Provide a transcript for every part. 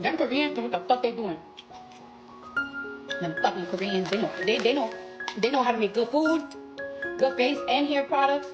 Them Koreans, what the fuck they doing? Them fucking Koreans, they know, they, they know, they know how to make good food, good face and hair products.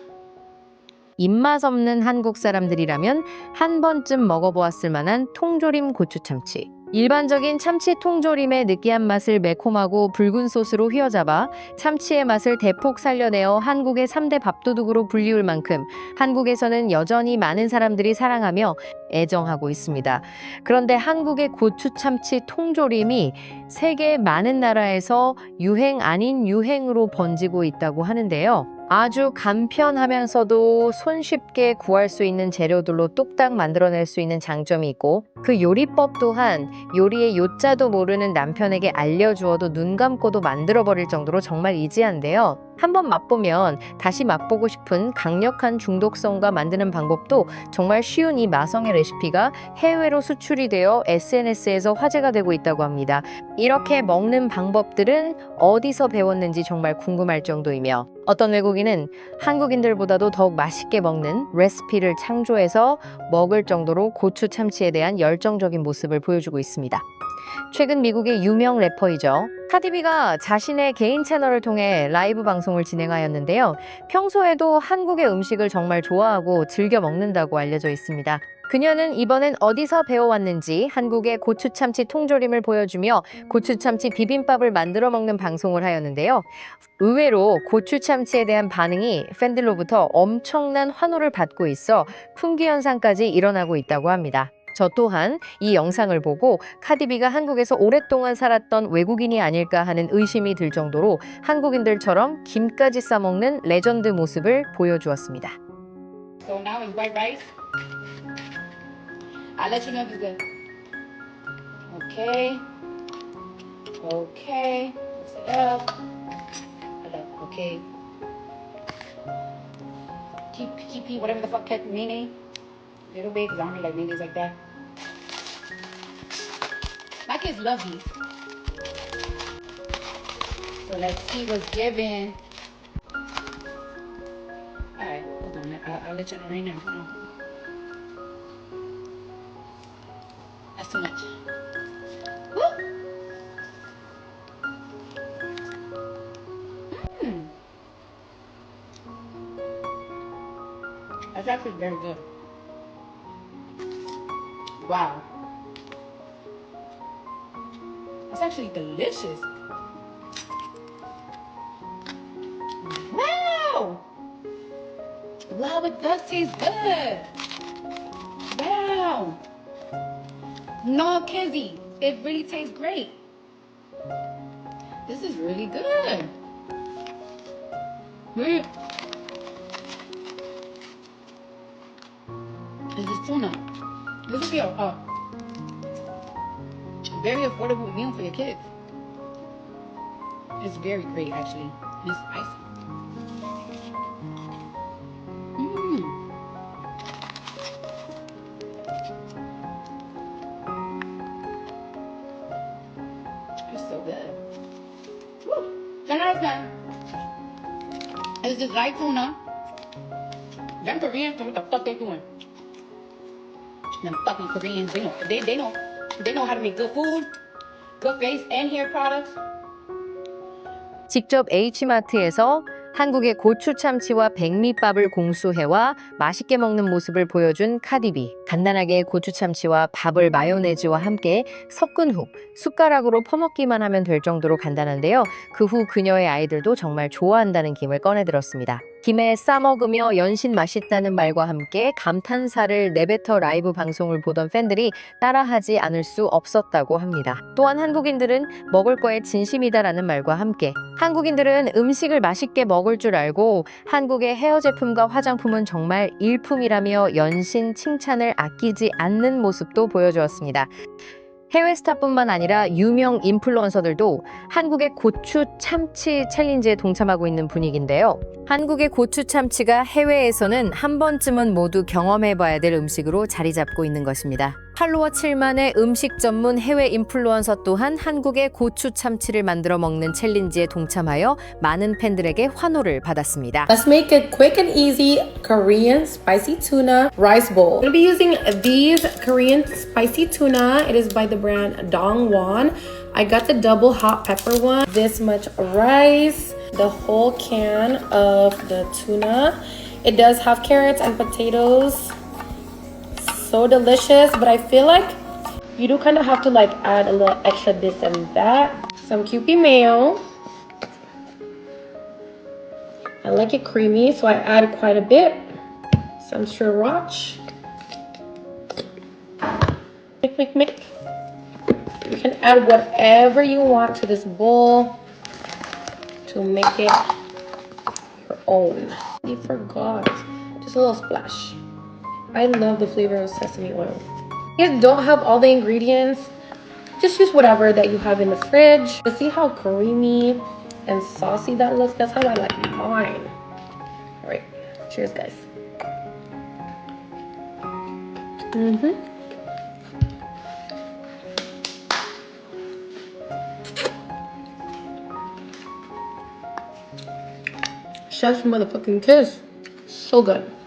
입맛 없는 한국 사람들이라면 한 번쯤 먹어보았을 만한 통조림 고추 참치. 일반적인 참치 통조림의 느끼한 맛을 매콤하고 붉은 소스로 휘어잡아 참치의 맛을 대폭 살려내어 한국의 3대 밥도둑으로 불리울 만큼 한국에서는 여전히 많은 사람들이 사랑하며 애정하고 있습니다. 그런데 한국의 고추 참치 통조림이 세계 많은 나라에서 유행 아닌 유행으로 번지고 있다고 하는데요. 아주 간편하면서도 손쉽게 구할 수 있는 재료들로 뚝딱 만들어낼 수 있는 장점이 있고 그 요리법 또한 요리의 요자도 모르는 남편에게 알려주어도 눈 감고도 만들어버릴 정도로 정말 이지한데요. 한번 맛보면 다시 맛보고 싶은 강력한 중독성과 만드는 방법도 정말 쉬운 이 마성의 레시피가 해외로 수출이 되어 SNS에서 화제가 되고 있다고 합니다. 이렇게 먹는 방법들은 어디서 배웠는지 정말 궁금할 정도이며 어떤 외국인은 한국인들보다도 더욱 맛있게 먹는 레시피를 창조해서 먹을 정도로 고추 참치에 대한 열정적인 모습을 보여주고 있습니다. 최근 미국의 유명 래퍼이죠. 카디비가 자신의 개인 채널을 통해 라이브 방송을 진행하였는데요. 평소에도 한국의 음식을 정말 좋아하고 즐겨 먹는다고 알려져 있습니다. 그녀는 이번엔 어디서 배워왔는지 한국의 고추참치 통조림을 보여주며 고추참치 비빔밥을 만들어 먹는 방송을 하였는데요. 의외로 고추참치에 대한 반응이 팬들로부터 엄청난 환호를 받고 있어 풍기 현상까지 일어나고 있다고 합니다. 저 또한 이 영상을 보고 카디비가 한국에서 오랫동안 살았던 외국인이 아닐까 하는 의심이 들 정도로 한국인들처럼 김까지 싸먹는 레전드 모습을 보여주었습니다. So now it's white rice. I'll let you know if it's good. Okay. Okay. Mix it up. Hello. Okay. TP, TP, whatever the fuck meaning. Little because I don't really like mayonnaise like that. My kids love these. So let's see what's given. Alright, hold on. I'll, I'll let you know right now. On. That's too much. Woo! Mm. That's actually very good. Wow. That's actually delicious. Wow! Wow, it does taste good. Wow. No, Kenzie, it really tastes great. This is really good. Mm. This tuna. This would be a, a very affordable meal for your kids. It's very great, actually. It's spicy. Mmm. It's so good. Woo. 10 out of 10. It's just like tuna. Them Koreans, what the fuck they doing? Them fucking Koreans, they know, they, they know, they know how to make good food, good face and hair products. 직접 H마트에서 한국의 고추 참치와 백미밥을 공수해와 맛있게 먹는 모습을 보여준 카디비. 간단하게 고추 참치와 밥을 마요네즈와 함께 섞은 후 숟가락으로 퍼먹기만 하면 될 정도로 간단한데요. 그 후 그녀의 아이들도 정말 좋아한다는 김을 꺼내들었습니다. 김에 싸먹으며 연신 맛있다는 말과 함께 감탄사를 내뱉어 라이브 방송을 보던 팬들이 따라하지 않을 수 없었다고 합니다. 또한 한국인들은 먹을 거에 진심이다라는 말과 함께 한국인들은 음식을 맛있게 먹을 줄 알고 한국의 헤어 제품과 화장품은 정말 일품이라며 연신 칭찬을 아끼지 않는 모습도 보여주었습니다. 해외 스타뿐만 아니라 유명 인플루언서들도 한국의 고추 참치 챌린지에 동참하고 있는 분위기인데요. 한국의 고추 참치가 해외에서는 한 번쯤은 모두 경험해 봐야 될 음식으로 자리 잡고 있는 것입니다. 팔로워 7만의 음식 전문 해외 인플루언서 또한 한국의 고추 참치를 만들어 먹는 챌린지에 동참하여 많은 팬들에게 환호를 받았습니다. Let's make a quick and easy Korean spicy tuna rice bowl. I'm gonna be using these Korean spicy tuna. It is by the brand Dongwon. I got the double hot pepper one. This much rice, the whole can of the tuna. It does have carrots and potatoes. So delicious, but I feel like you do kind of have to like add a little extra this and that. Some Kewpie mayo. I like it creamy, so I add quite a bit. Some sriracha. Mix, mix, mix. You can add whatever you want to this bowl to make it your own. You forgot. Just a little splash. I love the flavor of sesame oil. You don't have all the ingredients. Just use whatever that you have in the fridge. To see how creamy and saucy that looks, that's how I like mine. All right, cheers, guys. Mm-hmm. Chef's motherfucking kiss. So good.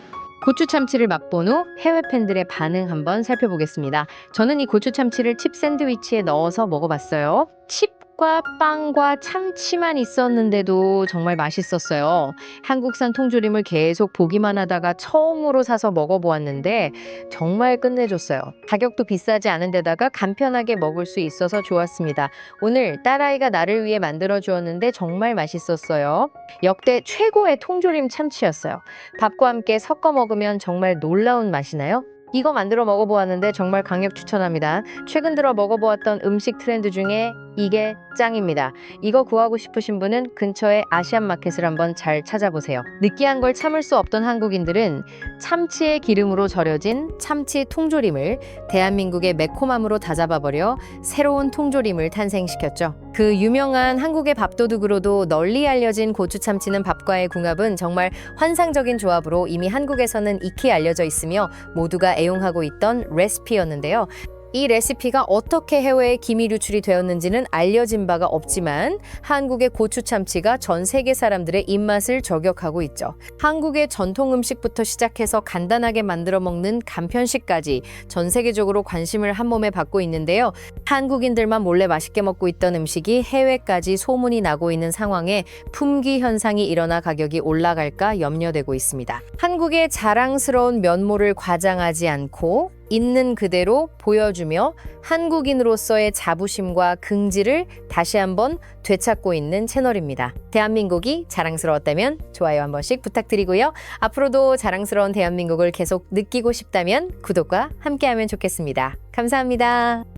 고추 참치를 맛본 후 해외 팬들의 반응 한번 살펴보겠습니다. 저는 이 고추 참치를 칩 샌드위치에 넣어서 먹어봤어요. 칩 과 빵과 참치만 있었는데도 정말 맛있었어요. 한국산 통조림을 계속 보기만 하다가 처음으로 사서 먹어보았는데 정말 끝내줬어요. 가격도 비싸지 않은 데다가 간편하게 먹을 수 있어서 좋았습니다. 오늘 딸아이가 나를 위해 만들어 주었는데 정말 맛있었어요. 역대 최고의 통조림 참치였어요. 밥과 함께 섞어 먹으면 정말 놀라운 맛이나요? 이거 만들어 먹어보았는데 정말 강력 추천합니다. 최근 들어 먹어보았던 음식 트렌드 중에 이게 짱입니다. 이거 구하고 싶으신 분은 근처의 아시안 마켓을 한번 잘 찾아보세요. 느끼한 걸 참을 수 없던 한국인들은 참치의 기름으로 절여진 참치 통조림을 대한민국의 매콤함으로 다잡아버려 새로운 통조림을 탄생시켰죠. 그 유명한 한국의 밥도둑으로도 널리 알려진 고추 참치는 밥과의 궁합은 정말 환상적인 조합으로 이미 한국에서는 익히 알려져 있으며 모두가 애용하고 있던 레시피였는데요. 이 레시피가 어떻게 해외에 기밀 유출이 되었는지는 알려진 바가 없지만 한국의 고추 참치가 전 세계 사람들의 입맛을 저격하고 있죠. 한국의 전통 음식부터 시작해서 간단하게 만들어 먹는 간편식까지 전 세계적으로 관심을 한 몸에 받고 있는데요. 한국인들만 몰래 맛있게 먹고 있던 음식이 해외까지 소문이 나고 있는 상황에 품귀 현상이 일어나 가격이 올라갈까 염려되고 있습니다. 한국의 자랑스러운 면모를 과장하지 않고 있는 그대로 보여주며 한국인으로서의 자부심과 긍지를 다시 한번 되찾고 있는 채널입니다. 대한민국이 자랑스러웠다면 좋아요 한 번씩 부탁드리고요. 앞으로도 자랑스러운 대한민국을 계속 느끼고 싶다면 구독과 함께하면 좋겠습니다. 감사합니다.